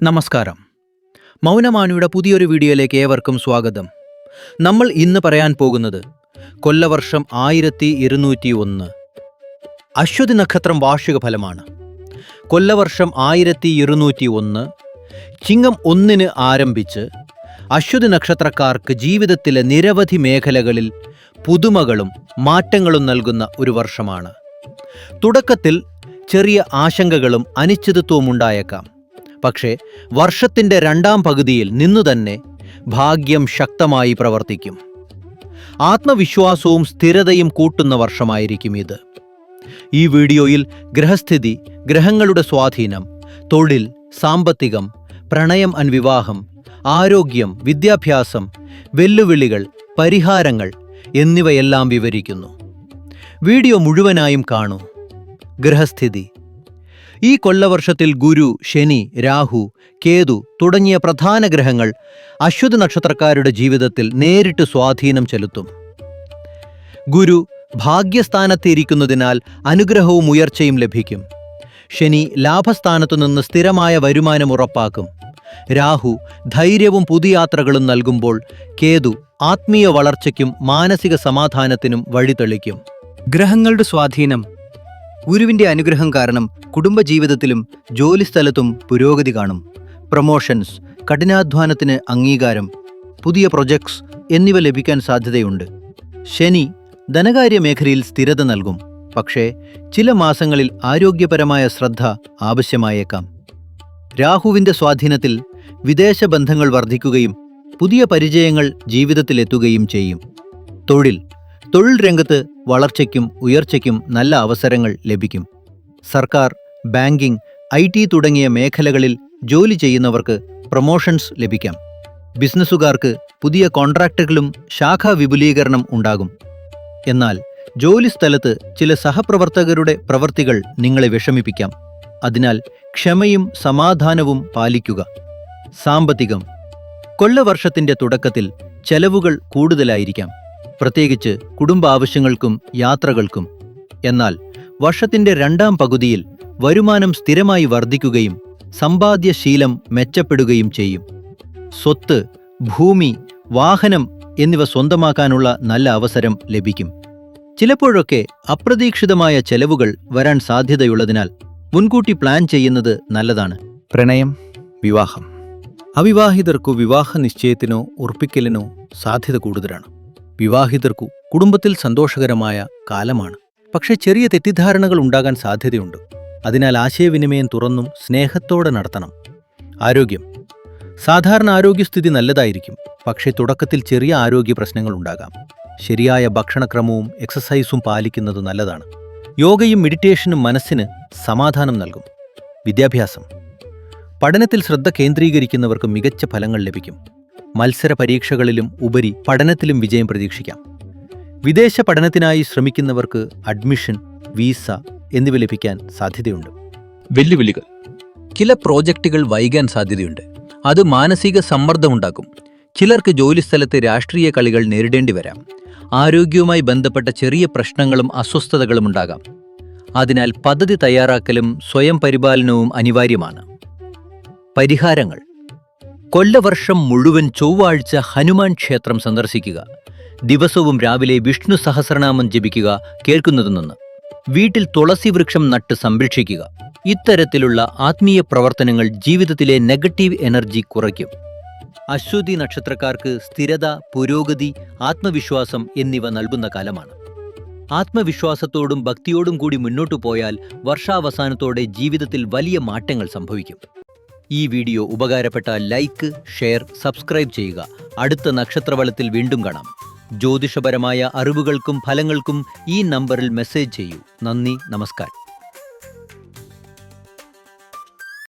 നമസ്കാരം. മൗനമാനിയുടെ പുതിയൊരു വീഡിയോയിലേക്ക് ഏവർക്കും സ്വാഗതം. നമ്മൾ ഇന്ന് പറയാൻ പോകുന്നത് കൊല്ലവർഷം ആയിരത്തി ഇരുന്നൂറ്റി ഒന്ന് അശ്വതി നക്ഷത്രം വാർഷിക ഫലമാണ്. കൊല്ലവർഷം ആയിരത്തി ഇരുന്നൂറ്റി ഒന്ന് ചിങ്ങം ഒന്നിന് ആരംഭിച്ച് അശ്വതി നക്ഷത്രക്കാർക്ക് ജീവിതത്തിലെ നിരവധി മേഖലകളിൽ പുതുമകളും മാറ്റങ്ങളും നൽകുന്ന ഒരു വർഷമാണ്. തുടക്കത്തിൽ ചെറിയ ആശങ്കകളും അനിശ്ചിതത്വവും ഉണ്ടായേക്കാം പക്ഷേ വർഷത്തിന്റെ രണ്ടാം പകുതിയിൽ നിന്നു തന്നെ ഭാഗ്യം ശക്തമായി പ്രവർത്തിക്കും. ആത്മവിശ്വാസവും സ്ഥിരതയും കൂട്ടുന്ന വർഷമായിരിക്കും ഇത്. ഈ വീഡിയോയിൽ ഗ്രഹസ്ഥിതി ഗ്രഹങ്ങളുടെ സ്വാധീനം തൊഴിൽ സാമ്പത്തികം പ്രണയം അൻവിവാഹം ആരോഗ്യം വിദ്യാഭ്യാസം വെല്ലുവിളികൾ പരിഹാരങ്ങൾ എന്നിവയെല്ലാം വിവരിക്കുന്നു. വീഡിയോ മുഴുവനായും കാണൂ. ഗ്രഹസ്ഥിതി ഈ കൊല്ലവർഷത്തിൽ ഗുരു ശനി രാഹു കേതു തുടങ്ങിയ പ്രധാന ഗ്രഹങ്ങൾ അശ്വതി നക്ഷത്രക്കാരുടെ ജീവിതത്തിൽ നേരിട്ട് സ്വാധീനം ചെലുത്തും. ഗുരു ഭാഗ്യസ്ഥാനത്ത് ഇരിക്കുന്നതിനാൽ അനുഗ്രഹവും ഉയർച്ചയും ലഭിക്കും. ശനി ലാഭസ്ഥാനത്തു നിന്ന് സ്ഥിരമായ വരുമാനം ഉറപ്പാക്കും. രാഹു ധൈര്യവും പുതിയാത്രകളും നൽകുമ്പോൾ കേതു ആത്മീയ വളർച്ചയ്ക്കും മാനസിക സമാധാനത്തിനും വഴിതെളിക്കും. ഗ്രഹങ്ങളുടെ സ്വാധീനം ഗുരുവിന്റെ അനുഗ്രഹം കാരണം കുടുംബജീവിതത്തിലും ജോലിസ്ഥലത്തും പുരോഗതി കാണും. പ്രൊമോഷൻസ് കഠിനാധ്വാനത്തിന് അംഗീകാരം പുതിയ പ്രൊജക്ട്സ് എന്നിവ ലഭിക്കാൻ സാധ്യതയുണ്ട്. ശനി ധനകാര്യ മേഖലയിൽ സ്ഥിരത നൽകും. പക്ഷേ ചില മാസങ്ങളിൽ ആരോഗ്യപരമായ ശ്രദ്ധ ആവശ്യമായേക്കാം. രാഹുവിന്റെ സ്വാധീനത്തിൽ വിദേശ ബന്ധങ്ങൾ വർദ്ധിക്കുകയും പുതിയ പരിചയങ്ങൾ ജീവിതത്തിലെത്തുകയും ചെയ്യും. തൊഴിൽ തൊഴിൽ രംഗത്ത് വളർച്ചയ്ക്കും ഉയർച്ചയ്ക്കും നല്ല അവസരങ്ങൾ ലഭിക്കും. സർക്കാർ ബാങ്കിംഗ് ഐ ടി തുടങ്ങിയ മേഖലകളിൽ ജോലി ചെയ്യുന്നവർക്ക് പ്രൊമോഷൻസ് ലഭിക്കാം. ബിസിനസ്സുകാർക്ക് പുതിയ കോൺട്രാക്റ്റുകളും ശാഖാ വിപുലീകരണം ഉണ്ടാകും. എന്നാൽ ജോലി ജോലിസ്ഥലത്ത് ചില സഹപ്രവർത്തകരുടെ പ്രവൃത്തികൾ നിങ്ങളെ വിഷമിപ്പിക്കാം. അതിനാൽ ക്ഷമയും സമാധാനവും പാലിക്കുക. സാമ്പത്തികം. കൊല്ലവർഷത്തിന്റെ തുടക്കത്തിൽ ചെലവുകൾ കൂടുതലായിരിക്കാം. പ്രത്യേകിച്ച് കുടുംബാവശ്യങ്ങൾക്കും യാത്രകൾക്കും. എന്നാൽ വർഷത്തിന്റെ രണ്ടാം പകുതിയിൽ വരുമാനം സ്ഥിരമായി വർദ്ധിക്കുകയും സമ്പാദ്യശീലം മെച്ചപ്പെടുകയും ചെയ്യും. സ്വത്ത് ഭൂമി വാഹനം എന്നിവ സ്വന്തമാക്കാനുള്ള നല്ല അവസരം ലഭിക്കും. ചിലപ്പോഴൊക്കെ അപ്രതീക്ഷിതമായ ചെലവുകൾ വരാൻ സാധ്യതയുള്ളതിനാൽ മുൻകൂട്ടി പ്ലാൻ ചെയ്യുന്നത് നല്ലതാണ്. പ്രണയം വിവാഹം. അവിവാഹിതർക്കു വിവാഹ നിശ്ചയത്തിനോ ഉറപ്പിക്കലിനോ സാധ്യത കൂടുതലാണ്. വിവാഹിതർക്കു കുടുംബത്തിൽ സന്തോഷകരമായ കാലമാണ്. പക്ഷേ ചെറിയ തെറ്റിദ്ധാരണകൾ ഉണ്ടാകാൻ സാധ്യതയുണ്ട്. അതിനാൽ ആശയവിനിമയം തുറന്നും സ്നേഹത്തോടെ നടത്തണം. ആരോഗ്യം. സാധാരണ ആരോഗ്യസ്ഥിതി നല്ലതായിരിക്കും. പക്ഷേ തുടക്കത്തിൽ ചെറിയ ആരോഗ്യ പ്രശ്നങ്ങൾ ഉണ്ടാകാം. ശരിയായ ഭക്ഷണക്രമവും എക്സസൈസും പാലിക്കുന്നത് നല്ലതാണ്. യോഗയും മെഡിറ്റേഷനും മനസ്സിന് സമാധാനം നൽകും. വിദ്യാഭ്യാസം. പഠനത്തിൽ ശ്രദ്ധ കേന്ദ്രീകരിക്കുന്നവർക്ക് മികച്ച ഫലങ്ങൾ ലഭിക്കും. മത്സര പരീക്ഷകളിലും ഉപരി പഠനത്തിലും വിജയം പ്രതീക്ഷിക്കാം. വിദേശ പഠനത്തിനായി ശ്രമിക്കുന്നവർക്ക് അഡ്മിഷൻ വീസ എന്നിവ ലഭിക്കാൻ സാധ്യതയുണ്ട്. വെല്ലുവിളികൾ. ചില പ്രോജക്റ്റുകൾ വൈകാൻ സാധ്യതയുണ്ട്. അത് മാനസിക സമ്മർദ്ദമുണ്ടാക്കും ചിലർക്ക് ജോലിസ്ഥലത്ത് രാഷ്ട്രീയ കളികൾ നേരിടേണ്ടി വരാം. ആരോഗ്യവുമായി ബന്ധപ്പെട്ട ചെറിയ പ്രശ്നങ്ങളും അസ്വസ്ഥതകളും ഉണ്ടാകാം. അതിനാൽ പദ്ധതി തയ്യാറാക്കലും സ്വയം പരിപാലനവും അനിവാര്യമാണ്. പരിഹാരങ്ങൾ. കൊല്ലവർഷം മുഴുവൻ ചൊവ്വാഴ്ച ഹനുമാൻ ക്ഷേത്രം സന്ദർശിക്കുക. ദിവസവും രാവിലെ വിഷ്ണു സഹസ്രനാമം ജപിക്കുക കേൾക്കുന്നതിൽ നിന്ന്. വീട്ടിൽ തുളസി വൃക്ഷം നട്ട് സംരക്ഷിക്കുക. ഇത്തരത്തിലുള്ള ആത്മീയ പ്രവർത്തനങ്ങൾ ജീവിതത്തിലെ നെഗറ്റീവ് എനർജി കുറയ്ക്കും. അശ്വതി നക്ഷത്രക്കാർക്ക് സ്ഥിരത പുരോഗതി ആത്മവിശ്വാസം എന്നിവ നൽകുന്ന കാലമാണ്. ആത്മവിശ്വാസത്തോടും ഭക്തിയോടും കൂടി മുന്നോട്ടു പോയാൽ വർഷാവസാനത്തോടെ ജീവിതത്തിൽ വലിയ മാറ്റങ്ങൾ സംഭവിക്കും. ഈ വീഡിയോ ഉപകാരപ്പെട്ട ലൈക്ക് ഷെയർ സബ്സ്ക്രൈബ് ചെയ്യുക. അടുത്ത നക്ഷത്രവളത്തിൽ വീണ്ടും കാണാം. ജ്യോതിഷപരമായ അറിവുകൾക്കും ഫലങ്ങൾക്കും ഈ നമ്പറിൽ മെസ്സേജ് ചെയ്യൂ. നന്ദി നമസ്കാരം.